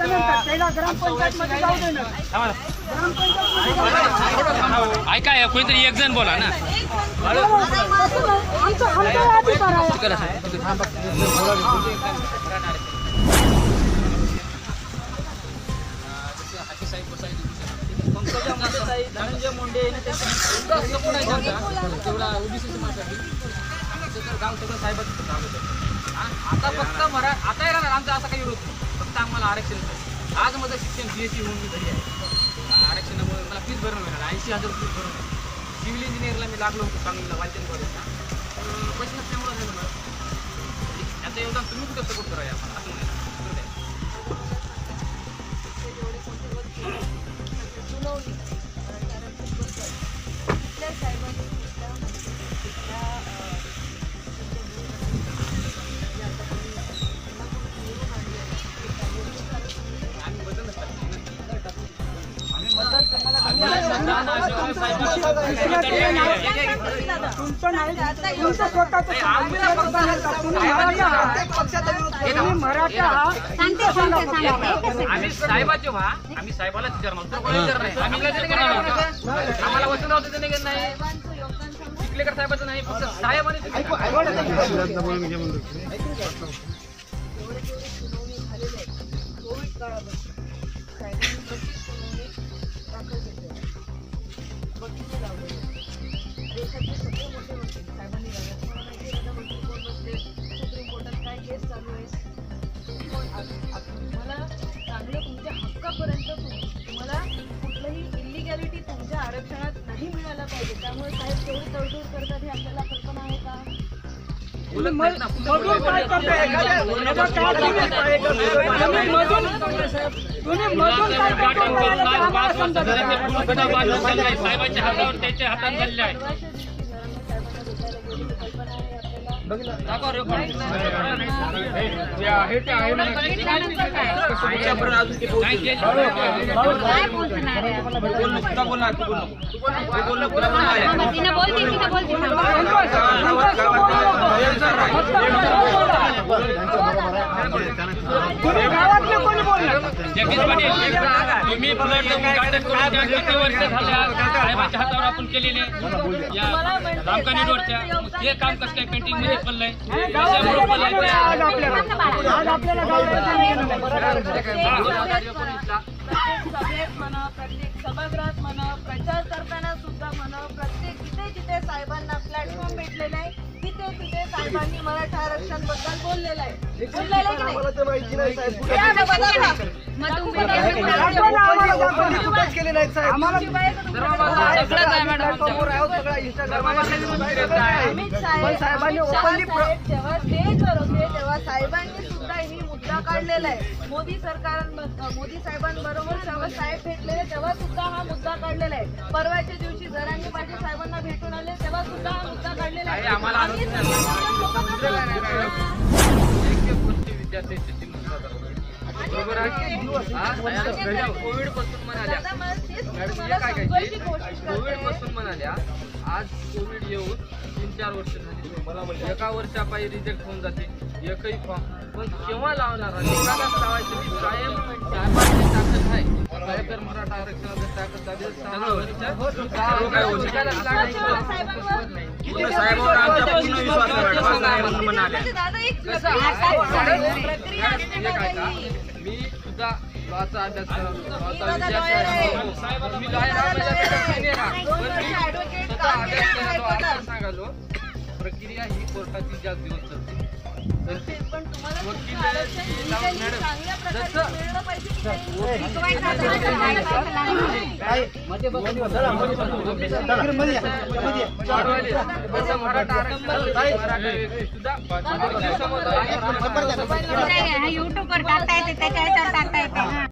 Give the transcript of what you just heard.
त्याच्यानंतर त्याला ग्रामपंचायतमध्ये जाऊ ऐका या कोणीतरी एक जण बोला ना. आमचा आमचा अधिकार आहे धनंजय मुंडे यांनी आहे तेवढा ओबीसी समाजासाठी गाव सगळं साहेबांचं होतं आता फक्त मरा आता येणार ना आमचा असा काही विरोध नाही. फक्त आम्हाला आरक्षण पाहिजे. आज माझं शिक्षण बी एस सी होऊन मी घरी आहे. आरक्षणामुळे मला फीस भरणं मिळालं ऐंशी हजार फीस भरून सिव्हिल इंजिनिअरला मी लागलो होतो सांगलीला वाचन कॉलेजला पैसे नसल्यामुळे झालं मला. याचं योगदान तुम्ही कुठं सपोर्ट करा यार असं तुमचं स्वतःचं तुम्ही मराठा. आम्ही साहेबाचे व्हा आम्ही साहेबालाच विचारणार दुसरं कोणी विचारणार नाही. आम्ही. आम्हाला वचन होतं घेणं नाही चिखलेकर साहेबाचं नाही फक्त साहेबाने तुम्हाला चांगलं तुमच्या हक्कापर्यंत तुम्हाला कुठलंही इलिगॅलिटी तुमच्या आरक्षणात नाही मिळायला पाहिजे त्यामुळे साहेब तेवढी तडजोड करतात हे आपल्याला कल्पना आहे का मजूर काय करते? काय मजूर तुम्ही मजूर काय करते? साहेबांच्या हातावर त्याच्या हातात चालले आहे जगदीश पाटील तुम्ही फ्लड करून त्या किती वर्ष साहेबांच्या हातावर आपण केलेले या रामकानीडवरच्या मग हे काम कसं काय पेंटिंगमध्ये पडलंय पडलंय ते. सभेत म्हणा प्रत्येक सभागृहात म्हणा प्रचार करताना सुद्धा म्हणा प्रत्येक जिथे जिथे साहेबांना प्लॅटफॉर्म भेटलेला आहे तिथे तिथे साहेबांनी मराठा आरक्षणबद्दल बोललेलं आहे. बोललेलं आहे की नाही? या ना, बघा ना. मग तुम्ही अमित साहेब साहेब जेव्हा होते तेव्हा साहेबांनी ही मुद्दा काढलेला आहे. मोदी सरकार मोदी साहेबांबरोबर जेव्हा साहेब भेटलेले तेव्हा सुद्धा हा मुद्दा काढलेला आहे. परवाच्या दिवशी जरांगे पाटील साहेबांना भेटून आले तेव्हा सुद्धा हा मुद्दा काढलेला आहे. हा? कोविड म्हणाल्या. पासून म्हणाल्या आज कोविड येऊन तीन चार वर्ष झाली. एका वर्षापायी रिजेक्ट होऊन जाते. एकही फॉर्म पण केव्हा लावणार? एकालाच लावायचं की कायम ताकद आहे? साहेब जर मराठा आरक्षणाचं ताकद झाली तर सगळं. साहेबांवर पूर्ण विश्वास. मी सुद्धा लॉचा अभ्यास करतो लॉचा दादा विद्यार्थी मराठा व्यक्ती सुद्धा दिवसामध्ये युट्यूबवर टाकता येते त्याच्या ह्याच्यावर टाकता येते